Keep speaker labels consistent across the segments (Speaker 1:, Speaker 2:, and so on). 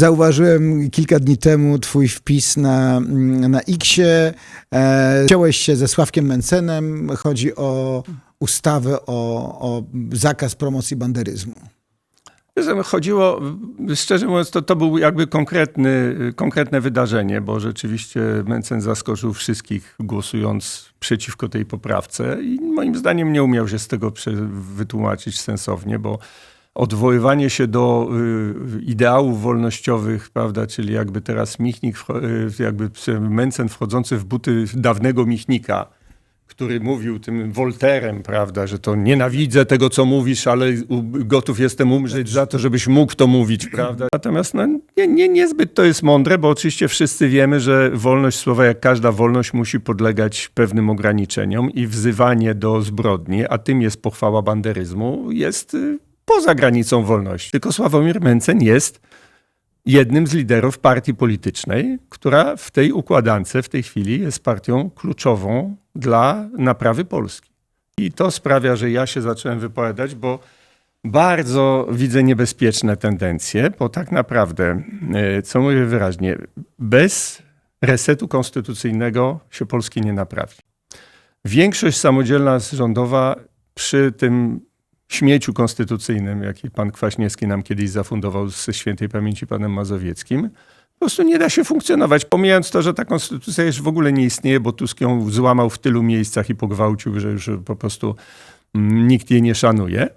Speaker 1: Zauważyłem kilka dni temu twój wpis na, na Xie. E, Wziąłeś się ze Sławkiem Mencenem. Chodzi o ustawę o, o zakaz promocji banderyzmu.
Speaker 2: Chodziło, szczerze mówiąc, to, to był jakby konkretny, konkretne wydarzenie, bo rzeczywiście Mencen zaskoczył wszystkich głosując przeciwko tej poprawce i moim zdaniem nie umiał się z tego wytłumaczyć sensownie, bo odwoływanie się do y, ideałów wolnościowych, prawda, czyli jakby teraz Michnik, y, jakby Mencen wchodzący w buty dawnego Michnika, który mówił tym Wolterem, prawda, że to nienawidzę tego, co mówisz, ale gotów jestem umrzeć za to, żebyś mógł to mówić, prawda. Natomiast no, nie, nie, niezbyt to jest mądre, bo oczywiście wszyscy wiemy, że wolność słowa, jak każda wolność, musi podlegać pewnym ograniczeniom i wzywanie do zbrodni, a tym jest pochwała banderyzmu, jest y, poza granicą wolności. Tylko Sławomir Mencen jest jednym z liderów partii politycznej, która w tej układance w tej chwili jest partią kluczową dla naprawy Polski. I to sprawia, że ja się zacząłem wypowiadać, bo bardzo widzę niebezpieczne tendencje, bo tak naprawdę, e, co mówię wyraźnie, bez resetu konstytucyjnego się Polski nie naprawi. Większość samodzielna rządowa przy tym śmieciu konstytucyjnym, jaki pan Kwaśniewski nam kiedyś zafundował ze świętej pamięci panem Mazowieckim, po prostu nie da się funkcjonować. Pomijając to, że ta konstytucja już w ogóle nie istnieje, bo Tusk ją złamał w tylu miejscach i pogwałcił, że już po prostu mm, nikt jej nie szanuje.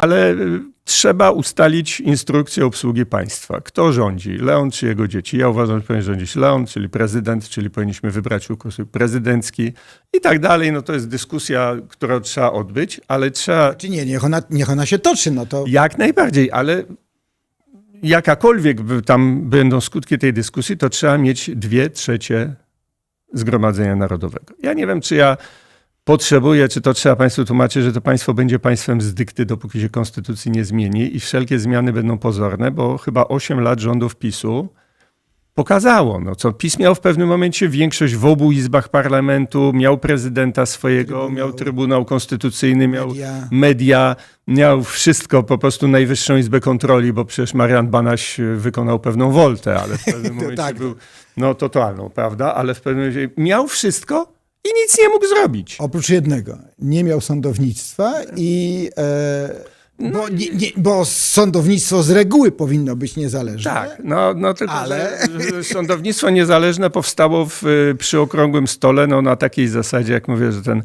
Speaker 2: Ale y, trzeba ustalić instrukcję obsługi państwa. Kto rządzi? Leon czy jego dzieci? Ja uważam, że powinien rządzić Leon, czyli prezydent, czyli powinniśmy wybrać układ prezydencki i tak dalej. No to jest dyskusja, którą trzeba odbyć, ale trzeba
Speaker 1: Czy nie, niech ona, niech ona się toczy, no to
Speaker 2: jak najbardziej, ale jakakolwiek tam będą skutki tej dyskusji, to trzeba mieć dwie trzecie Zgromadzenia Narodowego. Ja nie wiem, czy ja potrzebuję, czy to trzeba Państwu tłumaczyć, że to państwo będzie państwem z dykty, dopóki się konstytucji nie zmieni i wszelkie zmiany będą pozorne, bo chyba 8 lat rządów PiSu pokazało, no co PiS miał w pewnym momencie większość w obu izbach parlamentu, miał prezydenta swojego,
Speaker 1: Trybunał.
Speaker 2: miał Trybunał Konstytucyjny, miał
Speaker 1: media.
Speaker 2: media, miał wszystko, po prostu Najwyższą Izbę Kontroli, bo przecież Marian Banaś wykonał pewną woltę, ale w pewnym momencie
Speaker 1: tak.
Speaker 2: był no totalną, prawda? Ale w pewnym momencie miał wszystko i nic nie mógł zrobić.
Speaker 1: oprócz jednego, nie miał sądownictwa i... E,
Speaker 2: No
Speaker 1: bo, nie, nie, bo sądownictwo z reguły powinno być niezależne.
Speaker 2: Tak, no, no tylko
Speaker 1: Ale-
Speaker 2: że, sądownictwo niezależne powstało w, przy okrągłym stole no, na takiej zasadzie, jak mówię, że ten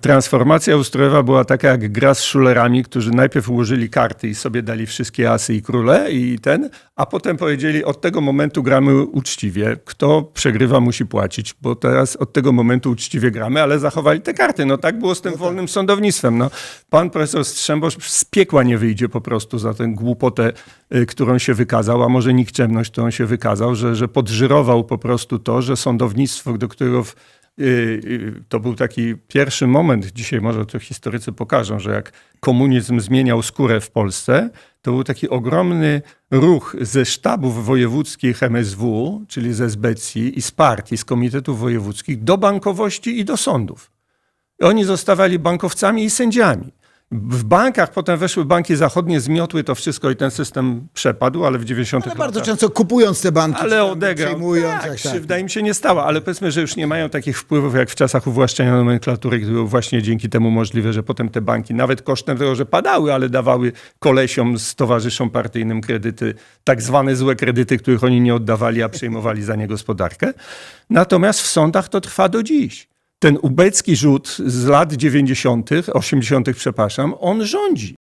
Speaker 2: transformacja ustrojowa była taka jak gra z szulerami, którzy najpierw ułożyli karty i sobie dali wszystkie asy i króle i ten, a potem powiedzieli od tego momentu gramy uczciwie. Kto przegrywa musi płacić, bo teraz od tego momentu uczciwie gramy, ale zachowali te karty. No tak było z tym wolnym sądownictwem. No, pan profesor Strzembosz z piekła nie wyjdzie po prostu za tę głupotę, y, którą się wykazał, a może nikczemność, którą się wykazał, że, że podżyrował po prostu to, że sądownictwo, do którego w, to był taki pierwszy moment, dzisiaj może to historycy pokażą, że jak komunizm zmieniał skórę w Polsce, to był taki ogromny ruch ze sztabów wojewódzkich MSW, czyli ze SBECI i z partii, z komitetów wojewódzkich do bankowości i do sądów. I Oni zostawali bankowcami i sędziami. W bankach potem weszły banki zachodnie, zmiotły to wszystko i ten system przepadł, ale w 90
Speaker 1: Ale bardzo
Speaker 2: latach...
Speaker 1: często kupując te banki,
Speaker 2: Ale odegrał.
Speaker 1: przejmując,
Speaker 2: tak,
Speaker 1: tak.
Speaker 2: krzywda im się nie stała, ale powiedzmy, że już nie mają takich wpływów jak w czasach uwłaszczenia nomenklatury, które było właśnie dzięki temu możliwe, że potem te banki, nawet kosztem tego, że padały, ale dawały kolesiom z towarzyszom partyjnym kredyty, tak zwane złe kredyty, których oni nie oddawali, a przejmowali za nie gospodarkę. Natomiast w sądach to trwa do dziś. Ten ubecki rzut z lat 90., 80., przepraszam, on rządzi.